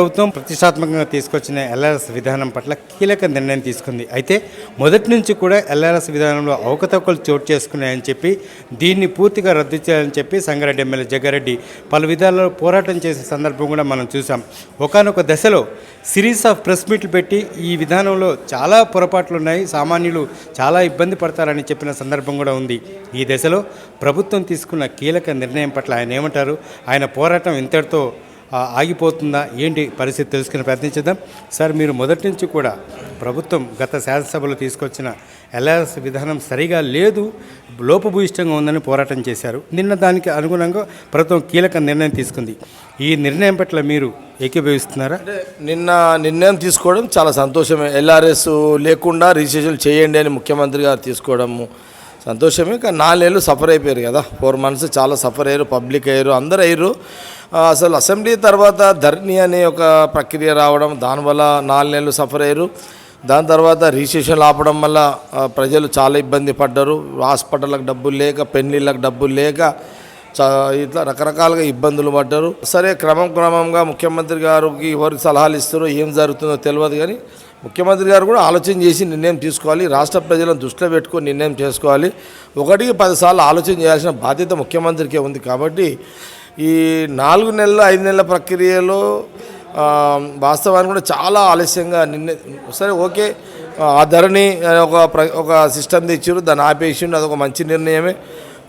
ప్రభుత్వం ప్రతిష్టాత్మకంగా తీసుకొచ్చిన ఎల్ఆర్ఎస్ విధానం పట్ల కీలక నిర్ణయం తీసుకుంది. అయితే మొదటి నుంచి కూడా ఎల్ఆర్ఎస్ విధానంలో అవకతవకలు చోటు చేసుకున్నాయని చెప్పి దీన్ని పూర్తిగా రద్దు చేయాలని చెప్పి సంగారెడ్డి ఎమ్మెల్యే జగ్గారెడ్డి పలు విధాలలో పోరాటం చేసే సందర్భం కూడా మనం చూసాం. ఒకానొక దశలో సిరీస్ ఆఫ్ ప్రెస్ మీట్లు పెట్టి ఈ విధానంలో చాలా పొరపాట్లు ఉన్నాయి సామాన్యులు చాలా ఇబ్బంది పడతారని చెప్పిన సందర్భం కూడా ఉంది. ఈ దశలో ప్రభుత్వం తీసుకున్న కీలక నిర్ణయం పట్ల ఆయన ఏమంటారు? ఆయన పోరాటం ఇంతటితో ఆగిపోతుందా? ఏంటి పరిస్థితి? తెలుసుకునే ప్రయత్నించిద్దాం సార్ మీరు మొదటి నుంచి కూడా ప్రభుత్వం గత శాసనసభలో తీసుకొచ్చిన ఎల్ఆర్ఎస్ విధానం సరిగా లేదు లోపభూయిష్టంగా ఉందని పోరాటం చేశారు. నిన్న దానికి అనుగుణంగా ప్రభుత్వం కీలక నిర్ణయం తీసుకుంది. ఈ నిర్ణయం పట్ల మీరు ఏకీభవిస్తున్నారా? నిన్న నిర్ణయం తీసుకోవడం చాలా సంతోషమే. ఎల్ఆర్ఎస్ లేకుండా రిజిస్ట్రేషన్ చేయండి అని ముఖ్యమంత్రి గారు తీసుకోవడము సంతోషమే కానీ నాలుగేళ్ళు సఫర్ అయిపోయారు కదా. ఫోర్ మంత్స్ చాలా సఫర్ అయ్యారు పబ్లిక్ అయ్యారు అందరు అయ్యారు. అసలు అసెంబ్లీ తర్వాత ధర్ణి అనే ఒక ప్రక్రియ రావడం దానివల్ల నాలుగు నెలలు సఫర్ అయ్యారు. దాని తర్వాత రిజిస్ట్రేషన్లు ఆపడం వల్ల ప్రజలు చాలా ఇబ్బంది పడ్డారు. హాస్పిటళ్ళకు డబ్బులు లేక పెళ్ళిళ్ళకి డబ్బులు లేక ఇట్లా రకరకాలుగా ఇబ్బందులు పడ్డారు. సరే క్రమం క్రమంగా ముఖ్యమంత్రి గారికి ఎవరికి సలహాలు ఇస్తారో ఏం జరుగుతుందో తెలియదు కానీ ముఖ్యమంత్రి గారు కూడా ఆలోచన చేసి నిర్ణయం తీసుకోవాలి. రాష్ట్ర ప్రజలను దృష్టిలో పెట్టుకొని నిర్ణయం చేసుకోవాలి. ఒకటికి పదిసార్లు ఆలోచన చేయాల్సిన బాధ్యత ముఖ్యమంత్రికే ఉంది కాబట్టి ఈ నాలుగు నెలల ఐదు నెలల ప్రక్రియలో వాస్తవానికి కూడా చాలా ఆలస్యంగా నిన్న సరే ఓకే. ఆ ధరని ఒక ప్ర ఒక సిస్టమ్ తెచ్చారు దాన్ని ఆపేసిండు అదొక మంచి నిర్ణయమే.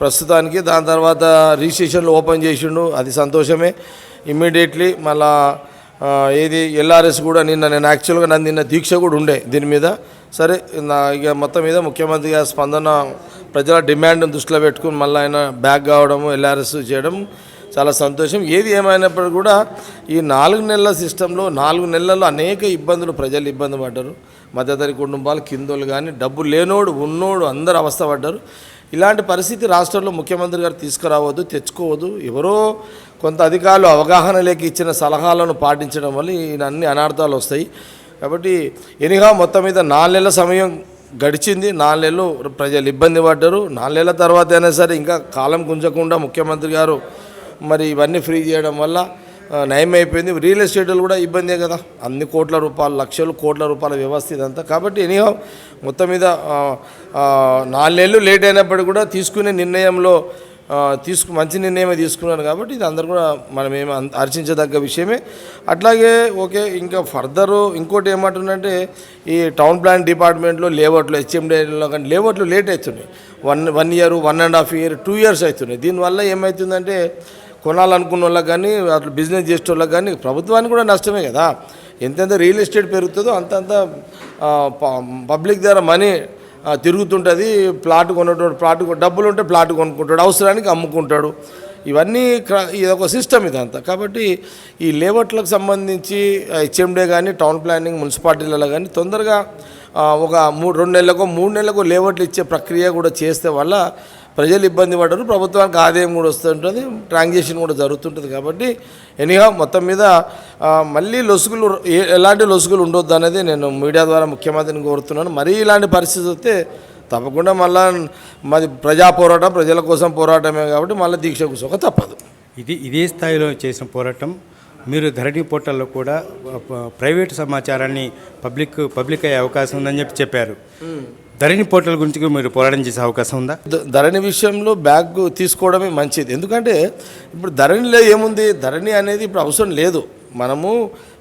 ప్రస్తుతానికి దాని తర్వాత రిజిస్ట్రేషన్లు ఓపెన్ చేసిండు అది సంతోషమే. ఇమ్మీడియట్లీ మళ్ళీ ఏది ఎల్ఆర్ఎస్ కూడా నిన్న నేను యాక్చువల్గా నన్ను నిన్న దీక్ష కూడా ఉండే దీని మీద. సరే నా ఇక మొత్తం మీద ముఖ్యమంత్రి గారి స్పందన ప్రజల డిమాండ్ దృష్టిలో పెట్టుకుని మళ్ళీ ఆయన బ్యాక్ కావడము ఎల్ఆర్ఎస్ చేయడం చాలా సంతోషం. ఏది ఏమైనప్పటికీ కూడా ఈ నాలుగు నెలల సిస్టంలో నాలుగు నెలల్లో అనేక ఇబ్బందులు ప్రజలు ఇబ్బంది పడ్డారు. మధ్యతరి కుటుంబాలు కిందోళ్ళు కానీ డబ్బు లేనోడు ఉన్నోడు అందరు అవస్థ పడ్డారు. ఇలాంటి పరిస్థితి రాష్ట్రంలో ముఖ్యమంత్రి గారు తీసుకురావద్దు తెచ్చుకోవద్దు. ఎవరో కొంత అధికారులు అవగాహన లేక ఇచ్చిన సలహాలను పాటించడం వల్ల ఈయన అన్ని అనార్థాలు వస్తాయి. కాబట్టి ఎనిగా మొత్తం మీద నాలుగు నెలల సమయం గడిచింది. నాలుగు నెలలు ప్రజలు ఇబ్బంది పడ్డారు. నాలుగు నెలల తర్వాత అయినా సరే ఇంకా కాలం గుంజకుండా ముఖ్యమంత్రి గారు మరి ఇవన్నీ ఫ్రీ చేయడం వల్ల నయం అయిపోయింది రియల్ ఎస్టేట్లు కూడా ఇబ్బందే కదా. అన్ని కోట్ల రూపాయలు లక్షలు కోట్ల రూపాయల వ్యవస్థ ఇదంతా. కాబట్టి ఎనీహో మొత్తం మీద నాలుగేళ్ళు లేట్ అయినప్పటికీ కూడా తీసుకునే నిర్ణయంలో తీసుకు మంచి నిర్ణయమే తీసుకున్నారు కాబట్టి ఇది అందరు కూడా మనం ఏమి హర్షించదగ్గ విషయమే. అట్లాగే ఓకే ఇంకా ఫర్దరు ఇంకోటి ఏమంటుందంటే ఈ టౌన్ ప్లాన్ డిపార్ట్మెంట్లో లేఅవుట్లో హెచ్ఎండిలో కానీ లేఅవుట్లు లేట్ అవుతున్నాయి one one year one and half year two years అవుతున్నాయి దీనివల్ల ఏమవుతుందంటే కొనాలనుకున్న వాళ్ళకి కానీ అట్లా బిజినెస్ చేసే వాళ్ళకి కానీ ప్రభుత్వానికి కూడా నష్టమే కదా. ఎంతెంత రియల్ ఎస్టేట్ పెరుగుతుందో అంతంత ప- పబ్లిక్ ద్వారా మనీ తిరుగుతుంటుంది. ప్లాట్ కొనేటోడు ప్లాట్ డబ్బులు ఉంటే ప్లాట్ కొనుక్కుంటాడు అవసరానికి అమ్ముకుంటాడు. ఇవన్నీ క్ర- ఇది ఒక సిస్టమ్ ఇదంతా. కాబట్టి ఈ లేఅవుట్లకు సంబంధించి హెచ్ఎండే కానీ టౌన్ ప్లానింగ్ మున్సిపాలిటీలలో కానీ తొందరగా ఒక మూడు రెండు నెలలకు మూడు నెలలకు లేఅవుట్లు ఇచ్చే ప్రక్రియ కూడా చేస్తే వల్ల ప్రజలు ఇబ్బంది పడరు. ప్రభుత్వానికి ఆదాయం కూడా వస్తుంటుంది. ట్రాన్సాక్షన్ కూడా జరుగుతుంటుంది కాబట్టి ఎనీహా మొత్తం మీద మళ్ళీ లొసుగులు ఏ- ఎలాంటి లొసుగులు ఉండొద్దు అనేది నేను మీడియా ద్వారా ముఖ్యమంత్రిని కోరుతున్నాను. మరీ ఇలాంటి పరిస్థితి వస్తే తప్పకుండా మళ్ళా మాది ప్రజా పోరాటం ప్రజల కోసం పోరాటమే కాబట్టి మళ్ళీ దీక్ష కూర్చోక తప్పదు. ఇది ఇదే స్థాయిలో చేసిన పోరాటం. మీరు ధరణి పోర్టల్లో కూడా ప్రైవేటు సమాచారాన్ని పబ్లిక్ పబ్లిక్ అయ్యే అవకాశం ఉందని చెప్పి చెప్పారు. ధరణి పోర్టల్ గురించి మీరు పోరాటం చేసే అవకాశం ఉందా? ధరణి విషయంలో బ్యాగ్ తీసుకోవడమే మంచిది. ఎందుకంటే ఇప్పుడు ధరణిలో ఏముంది? ధరణి అనేది ఇప్పుడు అవసరం లేదు. మనము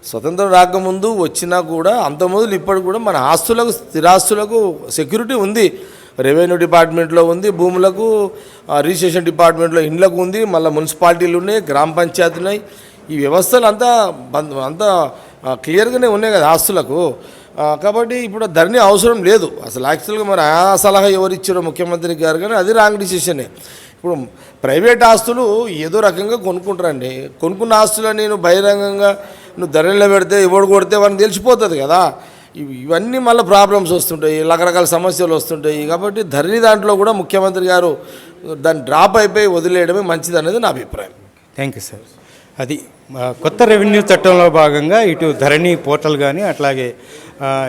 స్వతంత్రం రాకముందు వచ్చినా కూడా అంత మొదలు ఇప్పటికి కూడా మన ఆస్తులకు స్థిరాస్తులకు సెక్యూరిటీ ఉంది. రెవెన్యూ డిపార్ట్మెంట్లో ఉంది భూములకు రిజిస్ట్రేషన్ డిపార్ట్మెంట్లో ఇండ్లకు ఉంది మళ్ళీ మున్సిపాలిటీలు ఉన్నాయి గ్రామ పంచాయతీలు ఉన్నాయి. ఈ వ్యవస్థలు అంతా అంతా క్లియర్గానే ఉన్నాయి కదా ఆస్తులకు. కాబట్టి ఇప్పుడు ధరణి అవసరం లేదు. అసలు యాక్చువల్గా మరి ఆ సలహా ఎవరు ఇచ్చారో ముఖ్యమంత్రి గారు కానీ అది రాంగ్ డిసిషనే ఇప్పుడు ప్రైవేట్ ఆస్తులు ఏదో రకంగా కొనుక్కుంటారండి. కొనుక్కున్న ఆస్తులు నేను బహిరంగంగా నువ్వు ధరణిలో పెడితే ఎవడు కొడితే వాడిని తెలిసిపోతుంది కదా. ఇవన్నీ మళ్ళీ ప్రాబ్లమ్స్ వస్తుంటాయి. రకరకాల సమస్యలు వస్తుంటాయి. కాబట్టి ధరణి దాంట్లో కూడా ముఖ్యమంత్రి గారు దాన్ని డ్రాప్ అయిపోయి వదిలేయడమే మంచిది అనేది నా అభిప్రాయం. థ్యాంక్ యూ సార్ అది కొత్త రెవెన్యూ చట్టంలో భాగంగా ఇటు ధరణి పోర్టల్ కానీ అట్లాగే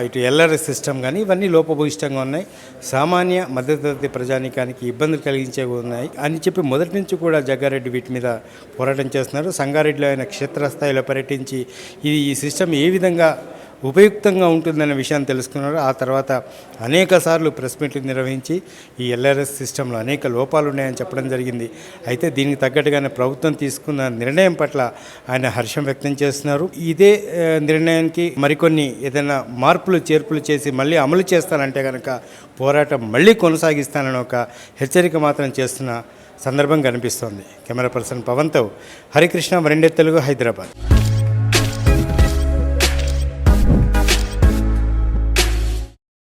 ఇటు ఎల్ఆర్ఎస్ సిస్టమ్ కానీ ఇవన్నీ లోపభూయిష్టంగా ఉన్నాయి. సామాన్య మధ్యతరగతి ప్రజానికానికి ఇబ్బందులు కలిగించేవి ఉన్నాయి అని చెప్పి మొదటి నుంచి కూడా జగ్గారెడ్డి వీటి మీద పోరాటం చేస్తున్నారు. సంగారెడ్డిలో ఆయన క్షేత్రస్థాయిలో పర్యటించి ఇది ఈ సిస్టమ్ ఏ విధంగా ఉపయుక్తంగా ఉంటుందనే విషయాన్ని తెలుసుకున్నారు. ఆ తర్వాత అనేక సార్లు ప్రెస్ మీట్లు నిర్వహించి ఈ ఎల్ఆర్ఎస్ సిస్టంలో అనేక లోపాలు ఉన్నాయని చెప్పడం జరిగింది. అయితే దీనికి తగ్గట్టుగానే ప్రభుత్వం తీసుకున్న నిర్ణయం పట్ల ఆయన హర్షం వ్యక్తం చేస్తున్నారు. ఇదే నిర్ణయానికి మరికొన్ని ఏదైనా మార్పులు చేర్పులు చేసి మళ్ళీ అమలు చేస్తానంటే కనుక పోరాటం మళ్ళీ కొనసాగిస్తానని ఒక హెచ్చరిక మాత్రం చేస్తున్న సందర్భం కనిపిస్తోంది. కెమెరా పర్సన్ పవన్తో హరికృష్ణ వరండే తెలుగు హైదరాబాద్.